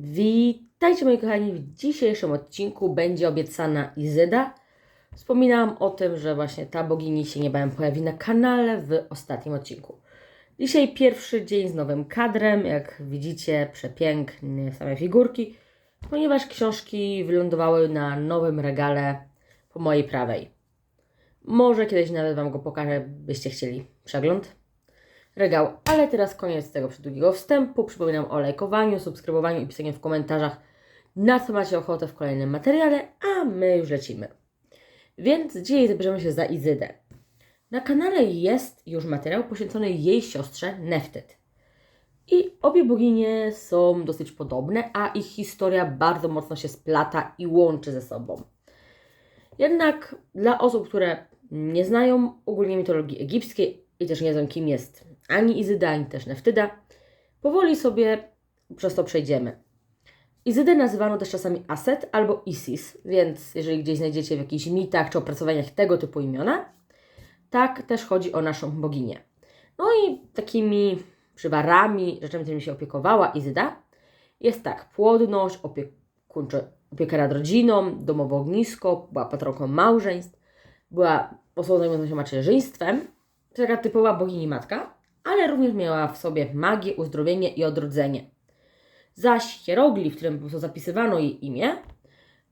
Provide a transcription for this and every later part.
Witajcie moi kochani, w dzisiejszym odcinku będzie obiecana Izyda. Wspominałam o tym, że właśnie ta bogini się niebawem pojawi na kanale w ostatnim odcinku. Dzisiaj pierwszy dzień z nowym kadrem, jak widzicie przepiękne same figurki, ponieważ książki wylądowały na nowym regale po mojej prawej. Może kiedyś nawet Wam go pokażę, byście chcieli przegląd regał. Ale teraz koniec tego przedługiego wstępu. Przypominam o lajkowaniu, subskrybowaniu i pisaniu w komentarzach, na co macie ochotę w kolejnym materiale, a my już lecimy. Więc dzisiaj zabierzemy się za Izydę. Na kanale jest już materiał poświęcony jej siostrze Neftyt. I obie boginie są dosyć podobne, a ich historia bardzo mocno się splata i łączy ze sobą. Jednak dla osób, które nie znają ogólnie mitologii egipskiej i też nie wiedzą, kim jest ani Izyda, ani też Neftyda, powoli sobie przez to przejdziemy. Izydę nazywano też czasami Aset albo Isis, więc jeżeli gdzieś znajdziecie w jakichś mitach czy opracowaniach tego typu imiona, tak też chodzi o naszą boginię. No i takimi przywarami, rzeczami, którymi się opiekowała Izyda, jest tak, płodność, opiekuńcze, opiekę nad rodziną, domowe ognisko, była patronką małżeństw, była osobą zajmującą się macierzyństwem, taka typowa bogini matka, ale również miała w sobie magię, uzdrowienie i odrodzenie. Zaś hieroglif, w którym po prostu zapisywano jej imię,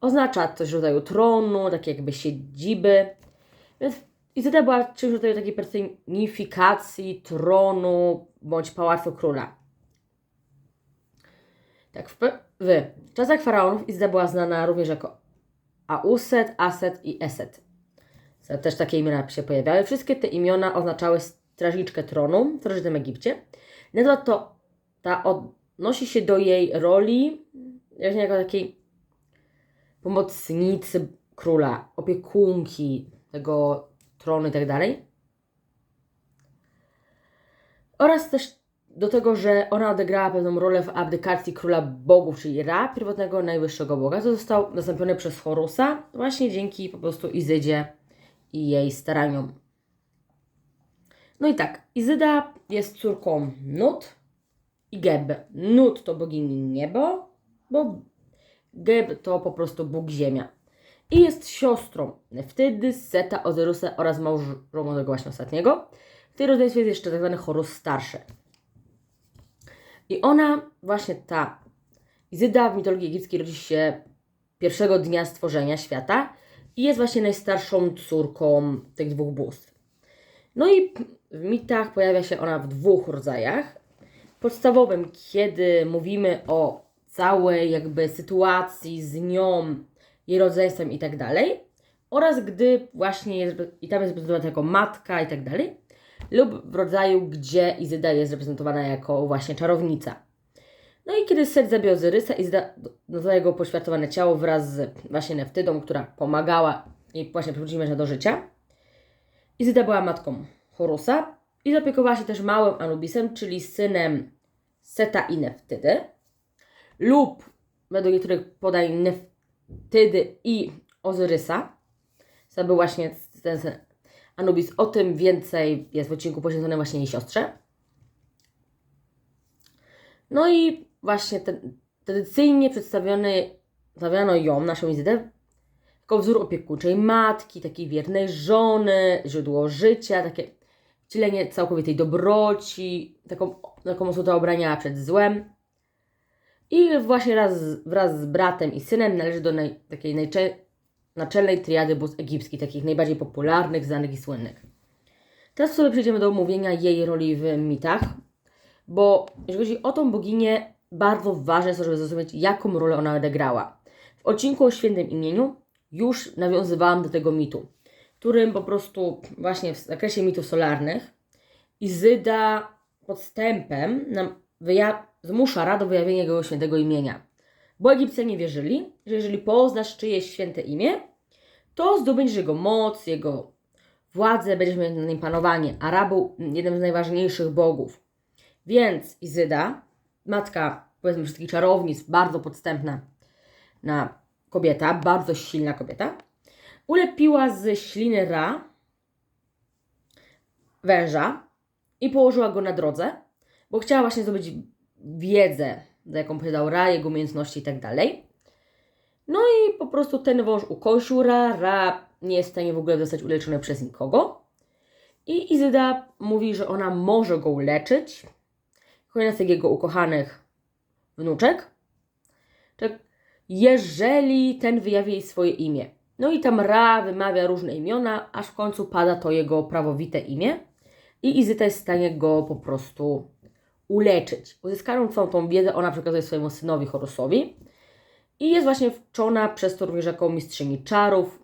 oznacza coś w rodzaju tronu, takie jakby siedziby, więc Izyda była czymś w rodzaju takiej personifikacji tronu bądź pałacu króla. Tak, w, w czasach faraonów Izyda była znana również jako Auset, Aset i Eset. Też takie imiona się pojawiały. Wszystkie te imiona oznaczały strażniczkę tronu w starożytnym Egipcie. Nazwa to ta odnosi się do jej roli jako takiej pomocnicy króla, opiekunki tego tronu i tak dalej. Oraz też do tego, że ona odegrała pewną rolę w abdykacji króla bogów, czyli Ra, pierwotnego najwyższego boga, co został nastąpiony przez Horusa właśnie dzięki po prostu Izydzie i jej staraniom. No i tak, Izyda jest córką Nut i Geb. Nut to bogini niebo, bo Geb to po prostu Bóg ziemia. I jest siostrą Neftydy, Seta, Ozyrusa oraz małżonką tego właśnie ostatniego. W tej rodzeństwie jest jeszcze tak zwany Horus starszy. I ona, właśnie ta Izyda w mitologii egipskiej rodzi się pierwszego dnia stworzenia świata i jest właśnie najstarszą córką tych dwóch bóstw. No i w mitach pojawia się ona w dwóch rodzajach. Podstawowym, kiedy mówimy o całej jakby sytuacji z nią, jej rodzeństwem i tak dalej, oraz gdy właśnie jest, i tam jest reprezentowana jako matka i tak dalej, lub w rodzaju, gdzie Izyda jest reprezentowana jako właśnie czarownica. No i kiedy Set zabił Ozyrysa, Izyda nazwała jego poświęcowane ciało wraz z właśnie Neftydą, która pomagała jej właśnie przywrócić męża do życia. Izyda była matką Horusa i zaopiekowała się też małym Anubisem, czyli synem Seta i Neftydy, lub według niektórych podań Neftydy i Ozyrysa. To był właśnie ten Anubis. O tym więcej jest w odcinku poświęconym właśnie jej siostrze. No i właśnie ten, tradycyjnie przedstawiony, przedstawiano ją, naszą Izydę, jako wzór opiekuńczej matki, takiej wiernej żony, źródło życia, takie wcielenie całkowitej dobroci, taką, taką osobę obraniała przed złem. I właśnie raz, wraz z bratem i synem należy do naj, takiej najcze, naczelnej triady bóstw egipskich, takich najbardziej popularnych, znanych i słynnych. Teraz sobie przejdziemy do omówienia jej roli w mitach, bo jeżeli chodzi o tą boginię, bardzo ważne jest to, żeby zrozumieć, jaką rolę ona odegrała. W odcinku o świętym imieniu już nawiązywałam do tego mitu, którym po prostu właśnie w zakresie mitów solarnych Izyda podstępem nam zmusza Ra do wyjawienia jego świętego imienia. Bo Egipcjanie wierzyli, że jeżeli poznasz czyjeś święte imię, to zdobędziesz jego moc, jego władzę, będziesz miał nad nim panowanie. A Ra jednym z najważniejszych bogów. Więc Izyda, matka powiedzmy wszystkich czarownic, bardzo podstępna na kobieta, bardzo silna kobieta, ulepiła z śliny Ra węża i położyła go na drodze, bo chciała właśnie zdobyć wiedzę za jaką posiadał Ra, jego umiejętności i tak. No i po prostu ten wąż ukosił Ra, Ra nie jest w stanie w ogóle zostać uleczony przez nikogo. I Izyda mówi, że ona może go uleczyć. Kolejna z jego ukochanych wnuczek. Jeżeli ten wyjawi jej swoje imię. No i tam Ra wymawia różne imiona, aż w końcu pada to jego prawowite imię. I Izyda jest w stanie go po prostu uleczyć. Uzyskaną całą tą wiedzę ona przekazuje swojemu synowi Horusowi. I jest właśnie wczona przez to również jako mistrzyni czarów,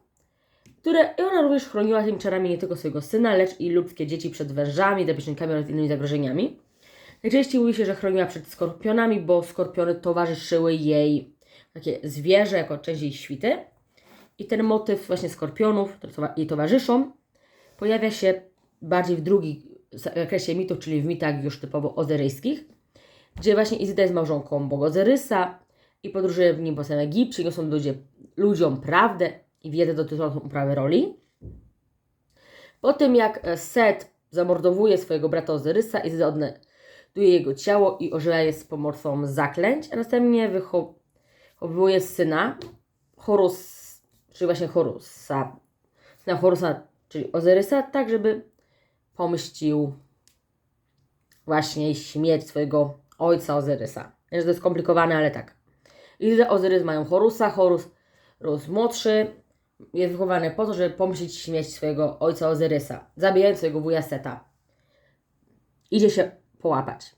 które i ona również chroniła tymi czarami nie tylko swojego syna, lecz i ludzkie dzieci przed wężami, drapieżnikami oraz innymi zagrożeniami. Najczęściej mówi się, że chroniła przed skorpionami, bo skorpiony towarzyszyły jej takie zwierzę jako część jej świty. I ten motyw właśnie skorpionów, które jej towarzyszą, pojawia się bardziej w drugim zakresie mitów, czyli w mitach już typowo ozyryjskich, gdzie właśnie Izyda jest małżonką boga Ozyrysa i podróżuje w nim po całym Egipcie, niosą ludzie, ludziom prawdę i wiedzę dotyczącą uprawy roli. Po tym jak e, Set zamordowuje swojego brata Ozyrysa, Izyda odnajduje jego ciało i ożywa je z pomocą zaklęć, a następnie wycho- wywołuje syna Horus, czyli właśnie Horusa, syna Horusa, czyli Ozyrysa, tak żeby pomścił właśnie śmierć swojego ojca Ozyrysa. Wiem, że to jest skomplikowane, ale tak. Izyda Ozyrys mają Horusa, Horus Horus młodszy jest wychowany po to, żeby pomścić śmierć swojego ojca Ozyrysa, zabijając swojego wuja Seta. Idzie się połapać.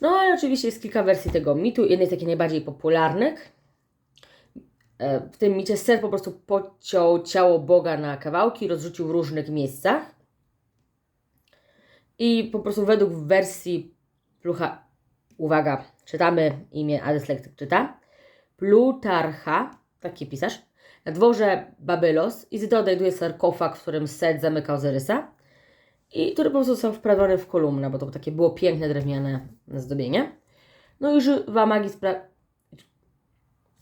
No ale oczywiście jest kilka wersji tego mitu. Jedna z takich najbardziej popularnych. E, W tym micie Set po prostu pociął ciało Boga na kawałki, rozrzucił w różnych miejscach. I po prostu według wersji Plucha, uwaga, czytamy imię, a dyslektyk czyta. Plutarcha, taki pisarz, na dworze Babylos Izyda odnajduje sarkofag, w którym Set zamyka Ozyrysa i który po prostu został wprawiony w kolumnę, bo to takie było piękne drewniane zdobienie. No i używa magii spra-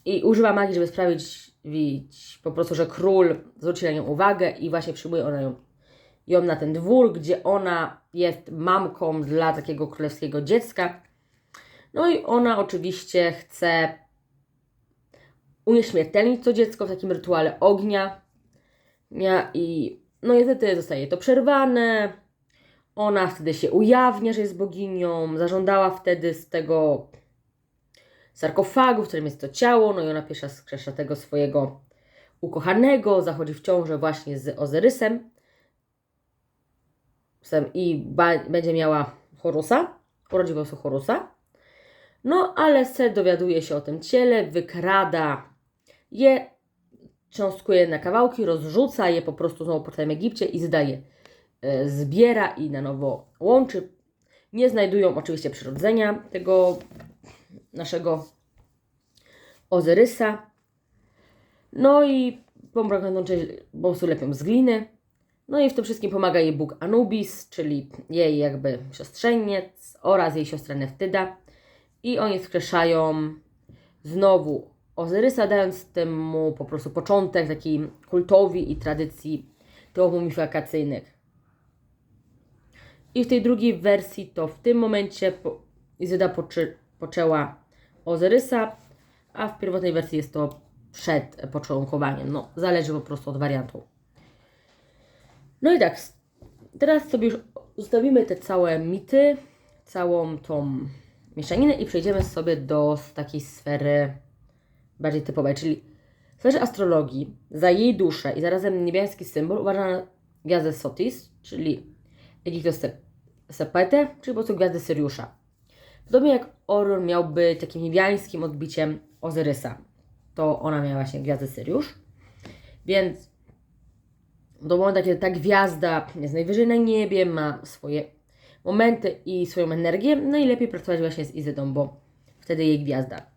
i używa magii, żeby sprawić wić, po prostu, że król zwróci na nią uwagę i właśnie przyjmuje ona ją, ją na ten dwór, gdzie ona jest mamką dla takiego królewskiego dziecka. No i ona oczywiście chce unieśmiertelnić to dziecko w takim rytuale ognia. Ja, I no niestety zostaje to przerwane. Ona wtedy się ujawnia, że jest boginią. Zażądała wtedy z tego sarkofagu, w którym jest to ciało. No i ona pierwsza skrzesza tego swojego ukochanego. Zachodzi w ciążę właśnie z Ozyrysem. I będzie miała Horusa. Urodzi po Horusa. No ale Set dowiaduje się o tym ciele, wykrada je, cząstkuje na kawałki, rozrzuca je po prostu znowu po całym Egipcie i zdaje. E, Zbiera i na nowo łączy. Nie znajdują oczywiście przyrodzenia tego naszego Ozyrysa. No i pomagają część prostu lepią z gliny. No i w tym wszystkim pomaga jej Bóg Anubis, czyli jej jakby siostrzeniec oraz jej siostra Neftyda. I oni wskrzeszają znowu Ozyrysa, dając temu po prostu początek takiej kultowi i tradycji teomumifikacyjnych. I w tej drugiej wersji to w tym momencie po, Izyda poczy, poczęła Ozyrysa, a w pierwotnej wersji jest to przed początkowaniem. No, zależy po prostu od wariantu. No i tak, teraz sobie już zostawimy te całe mity, całą tą mieszaninę i przejdziemy sobie do takiej sfery bardziej typowej, czyli w sferze astrologii za jej duszę i zarazem niebieski symbol uważana gwiazdę Sotis, czyli Egiktosepete, czyli po prostu gwiazdę Syriusza. Podobnie jak Orion miałby takim niebiańskim odbiciem Ozyrysa, to ona miała właśnie gwiazdę Syriusz. Więc do momentu, kiedy ta gwiazda jest najwyżej na niebie, ma swoje momenty i swoją energię, najlepiej pracować właśnie z Izydą, bo wtedy jej gwiazda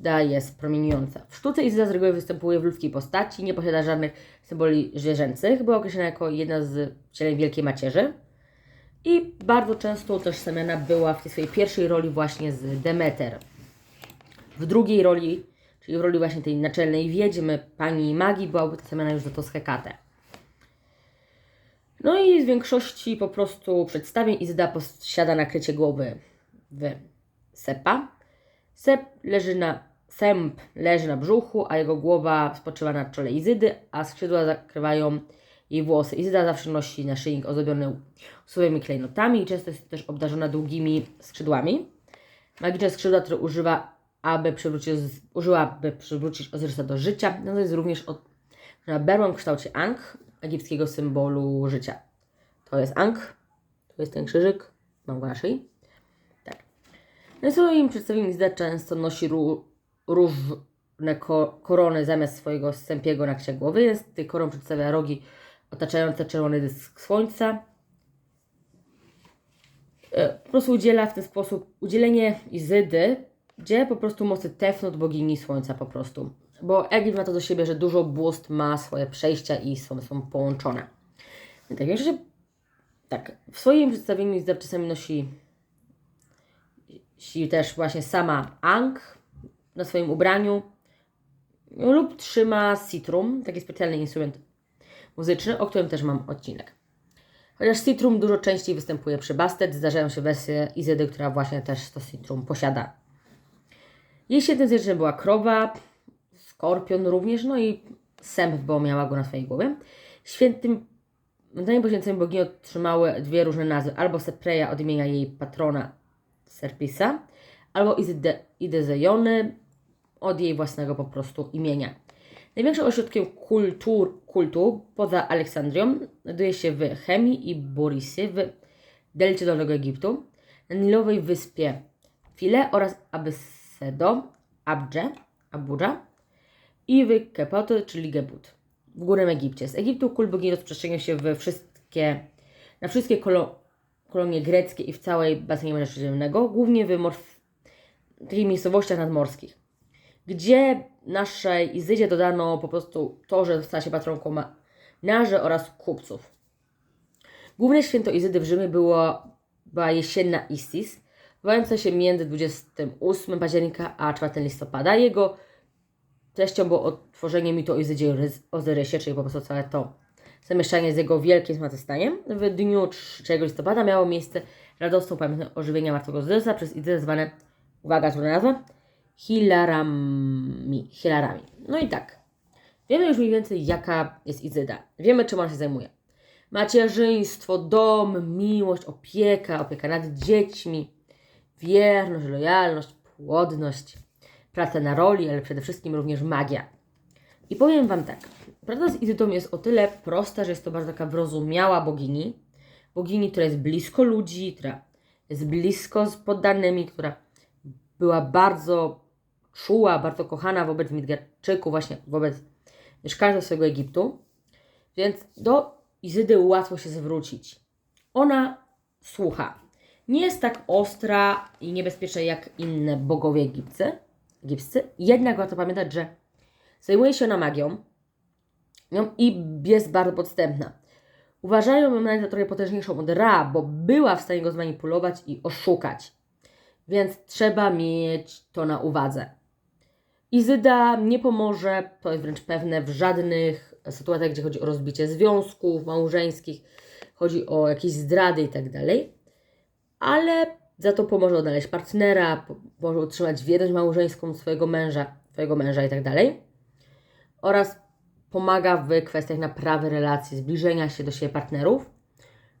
daje jest promieniująca. W sztuce Izyda z reguły występuje w ludzkiej postaci, nie posiada żadnych symboli zwierzęcych, była określona jako jedna z wcieleń Wielkiej Macierzy i bardzo często utożsamiana była w tej swojej pierwszej roli właśnie z Demeter. W drugiej roli, czyli w roli właśnie tej naczelnej wiedźmy, pani magii, była utożsamiana już za to z Hekatę. No i z większości po prostu przedstawień Izyda posiada nakrycie głowy w sepa, Sep leży na, sęp leży na brzuchu, a jego głowa spoczywa na czole Izydy, a skrzydła zakrywają jej włosy. Izyda zawsze nosi naszyjnik ozdobiony sułymi klejnotami i często jest też obdarzona długimi skrzydłami. Magiczne skrzydła, które używa, aby przywrócić, użyła, aby przywrócić Ozyrysa do życia. No to jest również od, na berłem w kształcie Ankh, egipskiego symbolu życia. To jest Ankh, to jest ten krzyżyk, mam go na szyi. Tak. No i swoim przedstawieniem Izda często nosi ró, różne ko, korony zamiast swojego sępiego nakcia głowy. Jest tej koron przedstawia rogi otaczające czerwony dysk słońca. E, Po prostu udziela w ten sposób udzielenie Izydy, gdzie po prostu mocy Tefnut, bogini słońca po prostu. Bo Egipt ma to do siebie, że dużo bóstw ma swoje przejścia i są, są połączone. Tak, jeszcze tak, w swoim przedstawieniu Izyda czasami nosi nosi też właśnie sama Ankh na swoim ubraniu lub trzyma citrum, taki specjalny instrument muzyczny, o którym też mam odcinek. Chociaż citrum dużo częściej występuje przy Bastet, zdarzają się wersje Izydy, która właśnie też to citrum posiada. Jej świętym zwierzęciem była krowa, skorpion również, no i sęp, bo miała go na swojej głowie. Świętym Wydanym poświęceniu bogini otrzymały dwie różne nazwy, albo Sepreja od imienia jej patrona Serpisa, albo Idezejony od jej własnego po prostu imienia. Największym ośrodkiem kultur, kultu poza Aleksandrią znajduje się w Chemii i Borisie w delcie Dolnego Egiptu, na Nilowej wyspie File oraz Abyssedo, Abdże, Abuja i w Kepoty, czyli Gebut w Górnym Egipcie. Z Egiptu kult bogini rozprzestrzeniał się we wszystkie, na wszystkie kolo, kolonie greckie i w całej basenie Morza Śródziemnego, głównie w morf, miejscowościach nadmorskich, gdzie naszej Izydzie dodano po prostu to, że stała się patronką marynarzy oraz kupców. Główne święto Izydy w Rzymie było, była jesienna Istis, bywająca się między 28 października a 4 listopada. Jego treścią było odtworzenie mitu o Izydzie Ozyrysie, czyli po prostu całe to zamieszczanie z jego wielkim zmartwychwstaniem. W dniu 3 listopada miało miejsce radosną pamiętne ożywienia martwego Ozyrysa przez Izydę zwane, uwaga, trudna nazwa, Hilarami. Hilarami. No i tak, wiemy już mniej więcej jaka jest Izyda. Wiemy czym ona się zajmuje. Macierzyństwo, dom, miłość, opieka, opieka nad dziećmi, wierność, lojalność, płodność, praca na roli, ale przede wszystkim również magia. I powiem Wam tak, prawda z Izydą jest o tyle prosta, że jest to bardzo taka wyrozumiała bogini, bogini, która jest blisko ludzi, która jest blisko z poddanymi, która była bardzo czuła, bardzo kochana wobec Midgarczyków, właśnie wobec mieszkańców swojego Egiptu, więc do Izydy łatwo się zwrócić. Ona słucha. Nie jest tak ostra i niebezpieczna jak inne bogowie egipscy, egipscy. Jednak warto pamiętać, że zajmuje się ona magią i jest bardzo podstępna. Uważają ją nawet za trochę potężniejszą od Ra, bo była w stanie go zmanipulować i oszukać. Więc trzeba mieć to na uwadze. Izyda nie pomoże, to jest wręcz pewne, w żadnych sytuacjach, gdzie chodzi o rozbicie związków małżeńskich, chodzi o jakieś zdrady i tak ale za to pomoże odnaleźć partnera, może utrzymać wierność małżeńską swojego męża, swojego męża i tak. Oraz pomaga w kwestiach naprawy relacji, zbliżenia się do siebie partnerów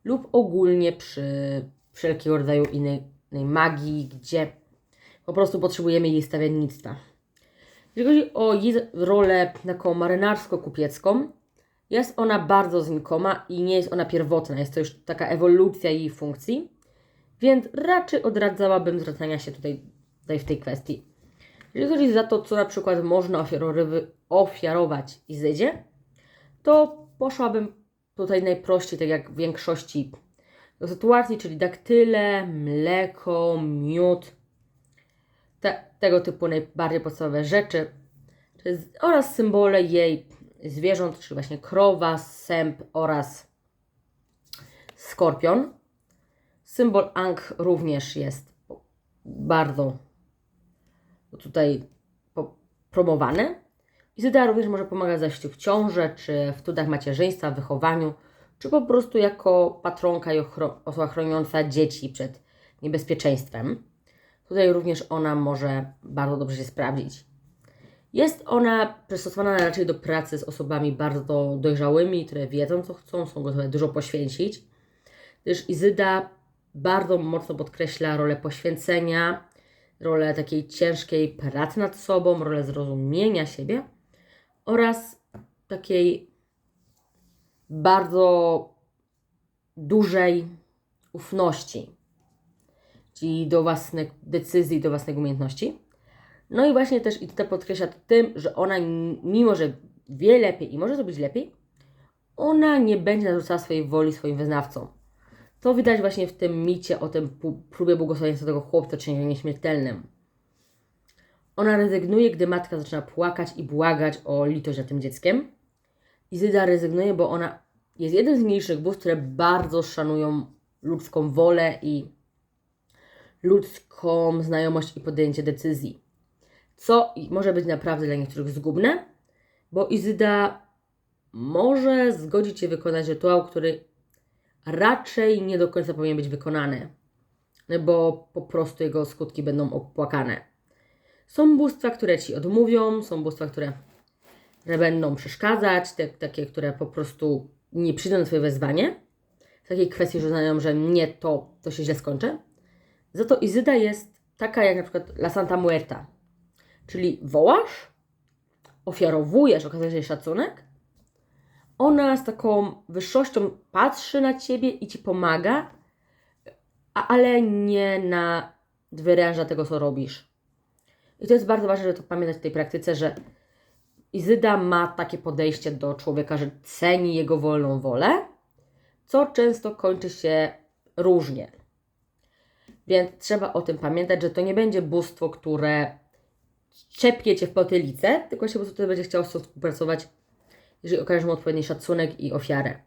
lub ogólnie przy wszelkiego rodzaju innej magii, gdzie po prostu potrzebujemy jej stawiennictwa. Jeżeli chodzi o jej rolę taką marynarsko-kupiecką, jest ona bardzo znikoma i nie jest ona pierwotna, jest to już taka ewolucja jej funkcji, więc raczej odradzałabym zwracania się tutaj, tutaj w tej kwestii. Jeżeli chodzi za to, co na przykład można ofiarować Izydzie, to poszłabym tutaj najprościej, tak jak w większości sytuacji, czyli daktyle, mleko, miód, te, tego typu najbardziej podstawowe rzeczy oraz symbole jej zwierząt, czyli właśnie krowa, sęp oraz skorpion. Symbol Ankh również jest bardzo tutaj promowany. Izyda również może pomagać zajściu w ciążę, czy w cudach macierzyństwa, w wychowaniu, czy po prostu jako patronka i osoba chroniąca dzieci przed niebezpieczeństwem. Tutaj również ona może bardzo dobrze się sprawdzić. Jest ona przystosowana raczej do pracy z osobami bardzo dojrzałymi, które wiedzą co chcą, są gotowe dużo poświęcić. Gdyż Izyda bardzo mocno podkreśla rolę poświęcenia, rolę takiej ciężkiej pracy nad sobą, rolę zrozumienia siebie oraz takiej bardzo dużej ufności, czyli do własnych decyzji, do własnych umiejętności. No i właśnie też Ityta podkreśla tym, że ona, mimo że wie lepiej i może zrobić lepiej, ona nie będzie narzucała swojej woli swoim wyznawcom. To widać właśnie w tym micie o tym próbie błogosławieństwa tego chłopca czynienia nieśmiertelnym. Ona rezygnuje, gdy matka zaczyna płakać i błagać o litość nad tym dzieckiem. Izyda rezygnuje, bo ona jest jednym z mniejszych bóstw, które bardzo szanują ludzką wolę i ludzką znajomość i podjęcie decyzji. Co może być naprawdę dla niektórych zgubne, bo Izyda może zgodzić się wykonać rytuał, który raczej nie do końca powinien być wykonany, bo po prostu jego skutki będą opłakane. Są bóstwa, które ci odmówią, są bóstwa, które będą przeszkadzać, te, takie, które po prostu nie przyjdą na Twoje wezwanie. W takiej kwestii, że uznają, że nie, to, to się źle skończy. Za to Izyda jest taka jak na przykład La Santa Muerta. Czyli wołasz, ofiarowujesz, okazujesz jej szacunek. Ona z taką wyższością patrzy na Ciebie i Ci pomaga, ale nie na wyręża tego, co robisz. I to jest bardzo ważne, żeby to pamiętać w tej praktyce, że Izyda ma takie podejście do człowieka, że ceni jego wolną wolę, co często kończy się różnie. Więc trzeba o tym pamiętać, że to nie będzie bóstwo, które czepie cię w potylicę, tylko się po prostu będzie chciało z współpracować, jeżeli okażesz mu odpowiedni szacunek i ofiarę.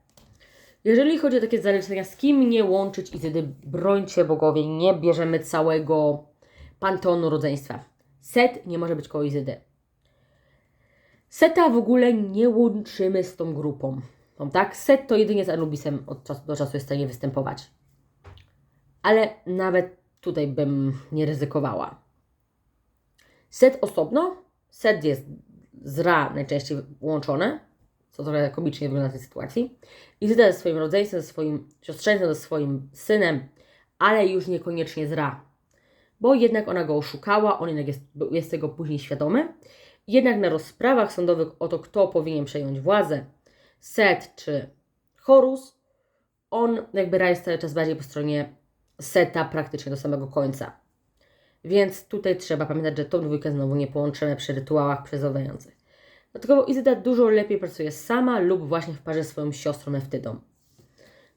Jeżeli chodzi o takie zalecenia, z kim nie łączyć Izydy, brońcie bogowie, nie bierzemy całego panteonu rodzeństwa. Set nie może być koło Izydy. Seta w ogóle nie łączymy z tą grupą. Tak? Set to jedynie z Anubisem od czasu do czasu jest w stanie występować. Ale nawet tutaj bym nie ryzykowała. Set osobno. Set jest z Ra najczęściej łączone, co trochę komicznie wygląda w tej sytuacji. Izyda ze swoim rodzeństwem, ze swoim siostrzeńcem, ze swoim synem, ale już niekoniecznie z Ra. Bo jednak ona go oszukała, on jednak jest, jest tego później świadomy. Jednak na rozprawach sądowych o to, kto powinien przejąć władzę, Set czy Horus, on jakby Ra jest cały czas bardziej po stronie Seta praktycznie do samego końca. Więc tutaj trzeba pamiętać, że tą dwójkę znowu nie połączymy przy rytuałach przezowających. Dlatego Izyda dużo lepiej pracuje sama lub właśnie w parze z swoją siostrą Neftydą.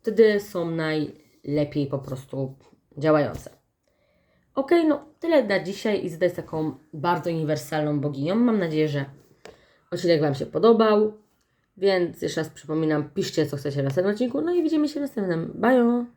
Wtedy są najlepiej po prostu działające. Ok, no tyle na dzisiaj. Izyda jest taką bardzo uniwersalną boginią. Mam nadzieję, że odcinek Wam się podobał. Więc jeszcze raz przypominam, piszcie co chcecie w następnym odcinku. No i widzimy się w następnym. Bye!